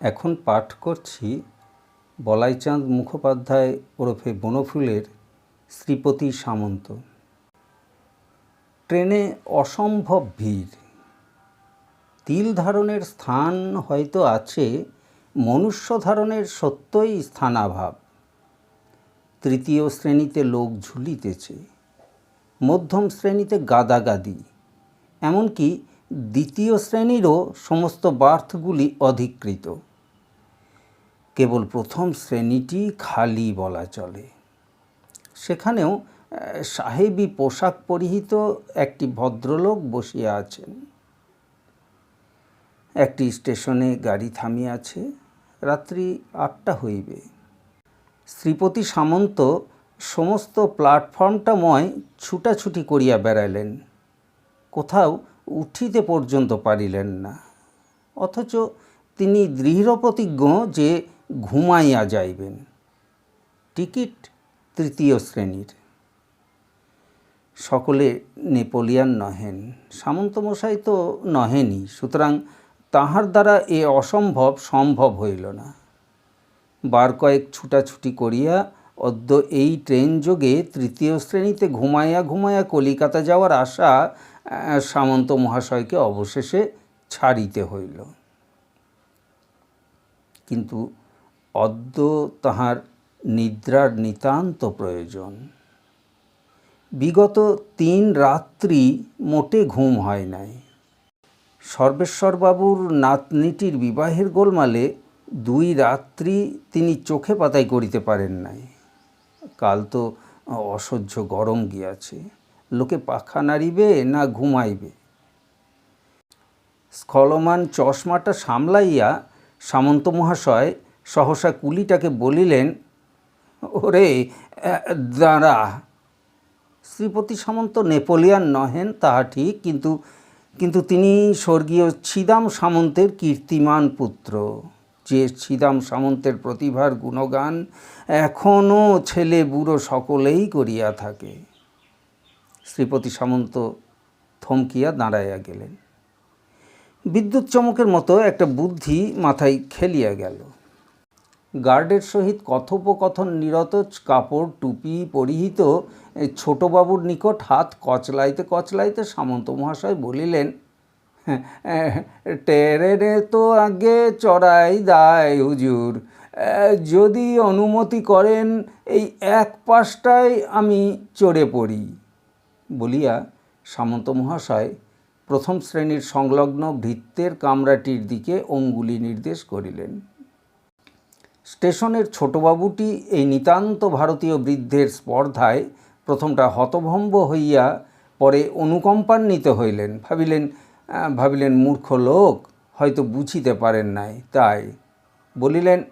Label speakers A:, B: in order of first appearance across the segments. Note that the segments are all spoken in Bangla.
A: এখন পাঠ করছি বলাইচাঁদ মুখোপাধ্যায় ওরফে বনফুলের শ্রীপতি সামন্ত। ট্রেনে অসম্ভব ভিড়। তিল ধারণের স্থান হয়তো আছে, মনুষ্য ধারণের সত্যই স্থানাভাব। তৃতীয় শ্রেণীতে লোক ঝুলিতেছে, মধ্যম শ্রেণীতে গাদাগাদি। এমনকি দ্বিতীয় শ্রেণীরও সমস্ত বার্থগুলি অধিকৃত। কেবল প্রথম শ্রেণীটি খালি বলা চলে। সেখানেও সাহেবি পোশাক পরিহিত একটি ভদ্রলোক বসিয়া আছেন। একটি স্টেশনে গাড়ি থামিয়াছে, রাত্রি আটটা হইবে। শ্রীপতি সামন্ত সমস্ত প্ল্যাটফর্মটাময় ছুটাছুটি করিয়া বেড়াইলেন। কোথাও উঠিতে পর্যন্ত পারিলেন না। অথচ তিনি দৃঢ়প্রতিজ্ঞ যে ঘুমাইয়া যাইবেন। টিকিট তৃতীয় শ্রেণির। সকলে নেপোলিয়ান নহেন, সামন্তমশাই তো নহেনই, সুতরাং তাহার দ্বারা এ অসম্ভব সম্ভব হইল না। বার কয়েক ছুটাছুটি করিয়া অদ্য এই ট্রেন যোগে তৃতীয় শ্রেণীতে ঘুমাইয়া ঘুমাইয়া কলিকাতা যাওয়ার আশা সামন্ত মহাশয়কে অবশেষে ছাড়িতে হইল। কিন্তু অদ্য তাহার নিদ্রার নিতান্ত প্রয়োজন। বিগত তিন রাত্রি মোটে ঘুম হয় নাই। সর্বেশ্বরবাবুর নাতনিটির বিবাহের গোলমালে দুই রাত্রি তিনি চোখে পাতাই করিতে পারেন নাই। কাল তো অসহ্য গরম গিয়াছে। লোকে পাখা নাড়িবে না ঘুমাইবে। স্খলমান চশমাটা সামলাইয়া সামন্ত মহাশয় সহসা কুলিটাকে বলিলেন, ওরে দাঁড়া। শ্রীপতি সামন্ত নেপোলিয়ান নহেন তাহা ঠিক কিন্তু কিন্তু তিনি স্বর্গীয় ছিদাম সামন্তের কীর্তিমান পুত্র। যে ছিদাম সামন্তের প্রতিভার গুণগান এখনও ছেলে বুড়ো সকলেই করিয়া থাকে। শ্রীপতি সামন্ত থমকিয়া দাঁড়াইয়া গেলেন। বিদ্যুৎ চমকের মতো একটা বুদ্ধি মাথায় খেলিয়া গেল। গার্ডের সহিত কথোপকথন নিরত কাপড় টুপি পরিহিত ছোটবাবুর নিকট হাত কচলাইতে কচলাইতে সামন্ত মহাশয় বলিলেন "হ্যাঁ, ট্রেনে তো আগে চড়াই দায় হুজুর। যদি অনুমতি করেন এই এক পাশটায় আমি চড়ে পড়ি। বলিয়া সামন্ত মহাশয় প্রথম শ্রেণির সংলগ্ন ভৃত্যের কামরাটির দিকে অঙ্গুলি নির্দেশ করিলেন। স্টেশনের ছোটবাবুটি এই নিতান্ত ভারতীয় বৃদ্ধের স্পর্ধায় প্রথমটা হতভম্ব হইয়া পরে অনুকম্পান্বিত হইলেন। ভাবিলেন ভাবিলেন মূর্খ লোক, হয়তো বুঝিতে পারেন নাই। তাই? বলিলেন,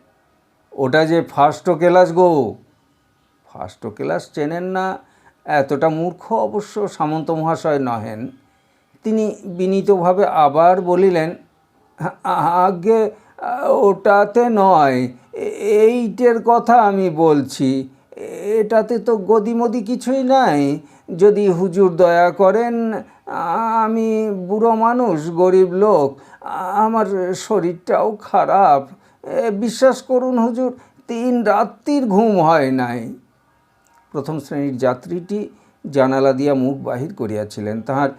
A: ওটা যে ফার্স্ট ক্লাস গো। ফার্স্ট ক্লাস চেনেন না এতটা মূর্খ অবশ্য সামন্ত মহাশয় নহেন। তিনি বিনীতভাবে আবার বলিলেন "আ- আগে ওটাতে নয়, এইটের কথা আমি বলছি। এটাতে তো গদিমদি কিছুই নাই। যদি হুজুর দয়া করেন, আমি বুড়ো মানুষ, গরিব লোক, আমার শরীরটাও খারাপ। বিশ্বাস করুন হুজুর, তিন রাত্রির ঘুম হয় নাই। প্রথম শ্রেণির যাত্রীটি জানালা দিয়া মুখ বাহির করিয়াছিলেন। তাহার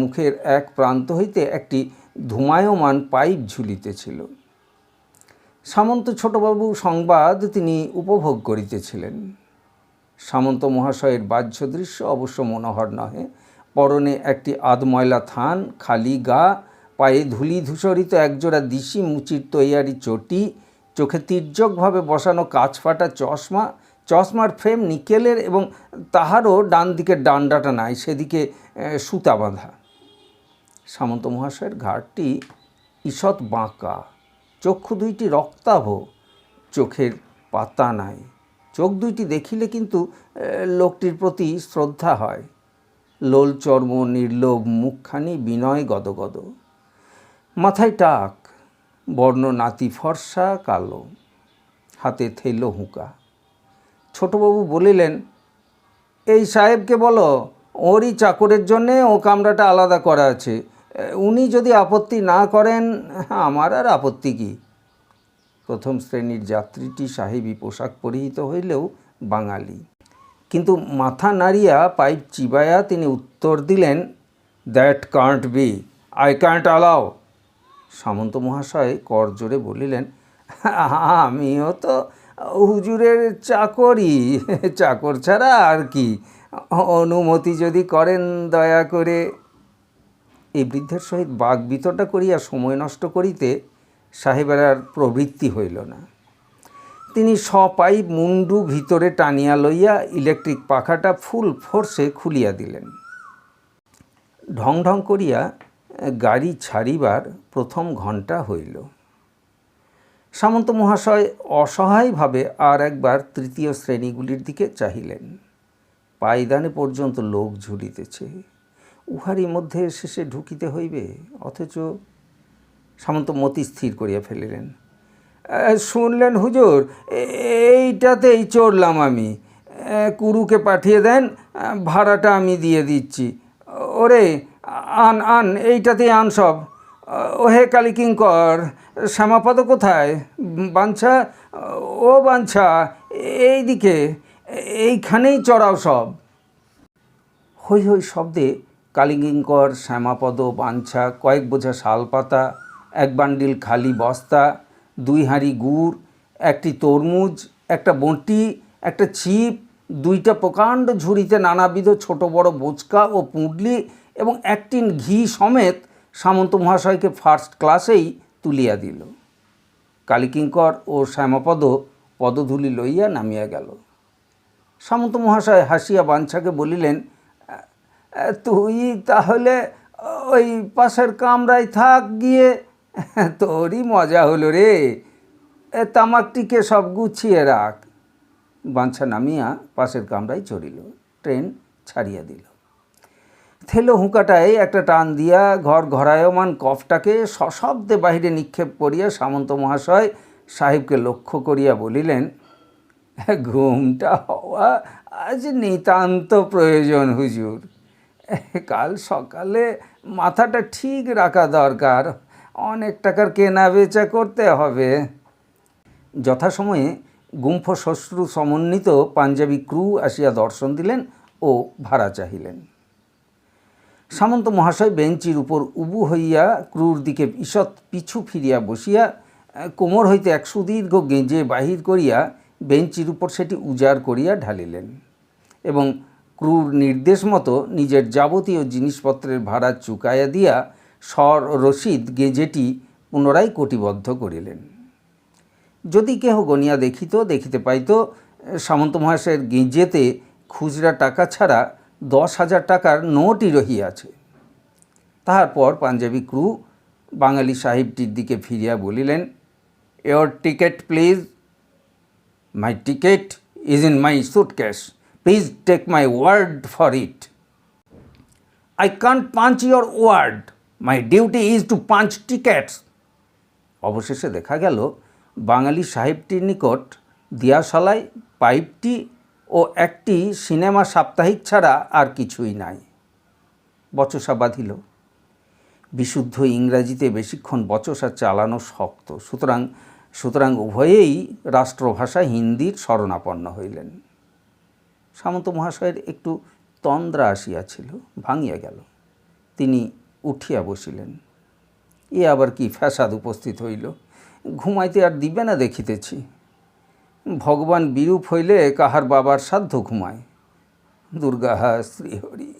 A: মুখের এক প্রান্ত হইতে একটি ধুমায়মান পাইপ ঝুলিতেছিল। সামন্ত ছোটবাবু সংবাদ তিনি উপভোগ করিতেছিলেন। সামন্ত মহাশয়ের বাহ্য দৃশ্য অবশ্য মনোহর নহে, পরনে একটি আধময়লা থান, খালি গা, পায়ে ধুলি ধূসরিত একজোড়া দিশি মুচির তৈয়ারি চটি, চোখে তির্যকভাবে বসানো কাঁচ ফাটা চশমা চশমার ফ্রেম নিকেলের এবং তাহারও ডান দিকের ডান্ডাটা নাই, সেদিকে সুতা বাঁধা। সামন্ত মহাশয়ের ঘাটটি ঈষৎ বাঁকা। চক্ষু দুইটি রক্তাভ, চোখের পাতা নাই। চোখ দুইটি দেখিলে কিন্তু লোকটির প্রতি শ্রদ্ধা হয়। লোল, চর্ম, নির্লোভ, মুখখানি, বিনয়, গদগদ। মাথায় টাক, বর্ণ নাতি ফর্সা কালো, হাতে থেলো হুঁকা। ছোটবাবু বলিলেন, এই সাহেবকে বলো, ওরই চাকরের জন্যে ও কামরাটা আলাদা করা আছে। উনি যদি আপত্তি না করেন, আমার আর আপত্তি কি? প্রথম শ্রেণির যাত্রীটি সাহেবী পোশাক পরিহিত হইলেও বাঙালি। কিন্তু মাথা নাড়িয়া পাইপ চিবায়া তিনি উত্তর দিলেন that can't be I can't allow Samanta মহাশয় করজোরে বলিলেন আমিও তো হুজুরের চাকরি, চাকর ছাড়া আর কি? অনুমতি যদি করেন দয়া করে। এই বৃদ্ধের সহিত বাঘ বিতরটা করিয়া সময় নষ্ট করিতে সাহেবের আর প্রবৃত্তি হইল না। তিনি সপাইপ মুন্ডু ভিতরে টানিয়া লইয়া ইলেকট্রিক পাখাটা ফুল ফোর্সে খুলিয়া দিলেন। ঢং ঢং করিয়া গাড়ি ছাড়িবার প্রথম ঘণ্টা হইল। সামন্ত মহাশয় অসহায়ভাবে আর একবার তৃতীয় শ্রেণীগুলির দিকে চাহিলেন। পায়দানে পর্যন্ত লোক ঝুলিতেছে। উহারই মধ্যে শেষে ঢুকিতে হইবে, অথচ সামন্ত মতি স্থির করিয়া ফেলিলেন। শুনলেন হুজুর? এইটাতেই চড়লাম আমি। কুরুকে পাঠিয়ে দেন, ভাড়াটা আমি দিয়ে দিচ্ছি। ওরে, আন আন, এইটাতেই আন সব। ওহে কালিকিঙ্কর শ্যামাপদ কোথায়? বাঞ্ছা, ও বাঞ্ছা এইদিকে এইখানেই চড়াও সব। হৈ হৈ শব্দে কালিঙ্গিঙ্কর শ্যামাপদ, বাঞ্ছা, কয়েক বোঝা শালপাতা, এক বান্ডিল খালি বস্তা, দুই হাঁড়ি গুড়, একটি তরমুজ, একটা বঁটি, একটা ছিপ, দুইটা প্রকাণ্ড ঝুড়িতে নানাবিধ ছোট বড় বোচকা ও পুঁটলি এবং একটিন ঘি সমেত সামন্ত মহাশয়কে ফার্স্ট ক্লাসেই তুলিয়া দিল। কালিকিঙ্কর ও শ্যামাপদ পদধূলি লইয়া নামিয়া গেল। সামন্ত মহাশয় হাসিয়া বাঞ্ছাকে বলিলেন, তুই তাহলে ওই পাশের কামরায় থাক গিয়ে, তোরই মজা হলো রে। তামাকটিকে সব গুছিয়ে রাখ। বাঞ্ছা নামিয়া পাশের কামরায় চড়িল। ট্রেন ছাড়িয়া দিল। থেলো হুঁকাটায় একটা টান দিয়া ঘর ঘরায়মান কফটাকে সশব্দে বাহিরে নিক্ষেপ করিয়া সামন্ত মহাশয় সাহেবকে লক্ষ্য করিয়া বলিলেন, ঘুমটা হওয়া আজ নিতান্ত প্রয়োজন হুজুর। কাল সকালে মাথাটা ঠিক রাখা দরকার। অনেক টাকার কেনা বেচা করতে হবে। যথাসময়ে গুম্ফ শ্বশ্রু সমন্বিত পাঞ্জাবি ক্রু আসিয়া দর্শন দিলেন ও ভাড়া চাহিলেন। সামন্ত মহাশয় বেঞ্চির উপর উবু হইয়া ক্রুর দিকে ঈষৎ পিছু ফিরিয়া বসিয়া কোমর হইতে এক সুদীর্ঘ গেঁজে বাহির করিয়া বেঞ্চির উপর সেটি উজাড় করিয়া ঢালিলেন এবং ক্রুর নির্দেশ মতো নিজের যাবতীয় জিনিসপত্রের ভাড়া চুকাইয়া দিয়া স্বর রসিদ গেঁজেটি পুনরায় কোটিবদ্ধ করিলেন। যদি কেহ গনিয়া দেখিত, দেখিতে পাইত সামন্ত মহাশয়ের গেঁজেতে খুচরা টাকা ছাড়া দশ হাজার টাকার নোটই রহিয়াছে। তাহার পর পাঞ্জাবি ক্রু বাঙালি সাহেবটির দিকে ফিরিয়া বলিলেন your ticket please my ticket is in my suitcase please take my word for it I can't punch your word my duty is to punch tickets অবশেষে দেখা গেল, বাঙালি সাহেবটির নিকট দিয়াশালায় পাইপটি ও একটি সিনেমা সাপ্তাহিক ছাড়া আর কিছুই নাই। বচসা বাঁধিল। বিশুদ্ধ ইংরাজিতে বেশিক্ষণ বচসা চালানো শক্ত। সুতরাং সুতরাং উভয়েই রাষ্ট্রভাষা হিন্দির শরণাপন্ন হইলেন। সামন্ত মহাশয়ের একটু তন্দ্রা আসিয়াছিল, ভাঙিয়া গেল। তিনি উঠিয়া বসিলেন। এ আবার কি ফ্যাসাদ উপস্থিত হইল? ঘুমাইতে আর দিবে না দেখিতেছি। ভগবান বিরূপ হইলে কাহার বাবার সাধ্য ঘুমায়। দুর্গা শ্রীহরি।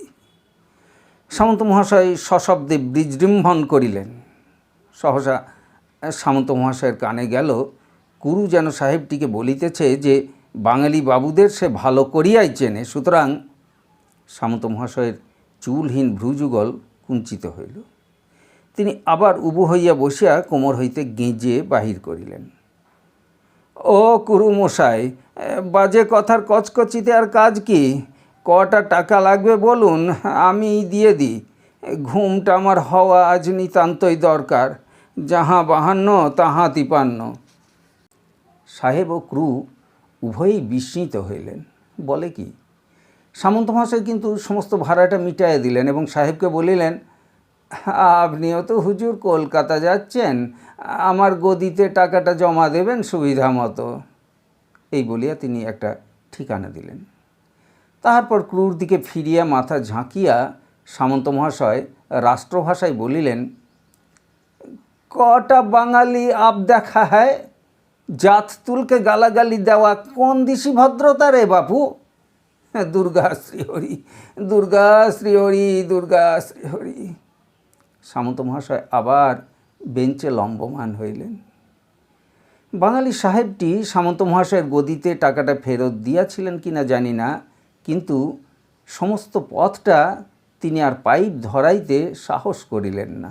A: সামন্ত মহাশয় সশব্দে বীজৃম্ভন করিলেন। সহসা সামন্ত মহাশয়ের কানে গেল কুরু যেন সাহেবটিকে বলিতেছে যে, বাঙালি বাবুদের সে ভালো করিয়াই চেনে। সুতরাং সামন্ত মহাশয়ের চুলহীন ভ্রুযুগল কুঞ্চিত হইল। তিনি আবার উবু হইয়া বসিয়া কোমর হইতে গেঁজে বাহির করিলেন। ও কুরুমশাই বাজে কথার কচকচিতে আর কাজ কি? কটা টাকা লাগবে বলুন, আমি দিয়ে দিই ঘুমটা আমার হওয়া আজ নিতান্তই দরকার, যাহা বাহান্ন তাহা তিপান্ন। সাহেব ও ক্রু উভয়ই বিস্মিত হইলেন। বলে কি, সামন্ত মহাশয় কিন্তু সমস্ত ভাড়াটা মিটাইয়া দিলেন এবং সাহেবকে বলিলেন আপনিও তো হুজুর কলকাতা যাচ্ছেন। আমার গদিতে টাকাটা জমা দেবেন সুবিধা মতো। এই বলিয়া তিনি একটা ঠিকানা দিলেন। তাহারপর ক্রুর দিকে ফিরিয়া মাথা ঝাঁকিয়া সামন্ত মহাশয় রাষ্ট্রভাষায় বলিলেন কটা বাঙালি আপ দেখা হয় জাত তুলকে গালাগালি দেওয়া কোন দিশি ভদ্রতা রে বাপু? হ্যাঁ, দুর্গা শ্রীহরি দুর্গা শ্রীহরি দুর্গা শ্রীহরি। সামন্ত মহাশয় আবার বেঞ্চে লম্বমান হইলেন। বাঙালি সাহেবটি সামন্ত মহাশয়ের গদিতে টাকাটা ফেরত দিয়াছিলেন কিনা জানি না, কিন্তু সমস্ত পথটা তিনি আর পাইপ ধরাইতে সাহস করিলেন না।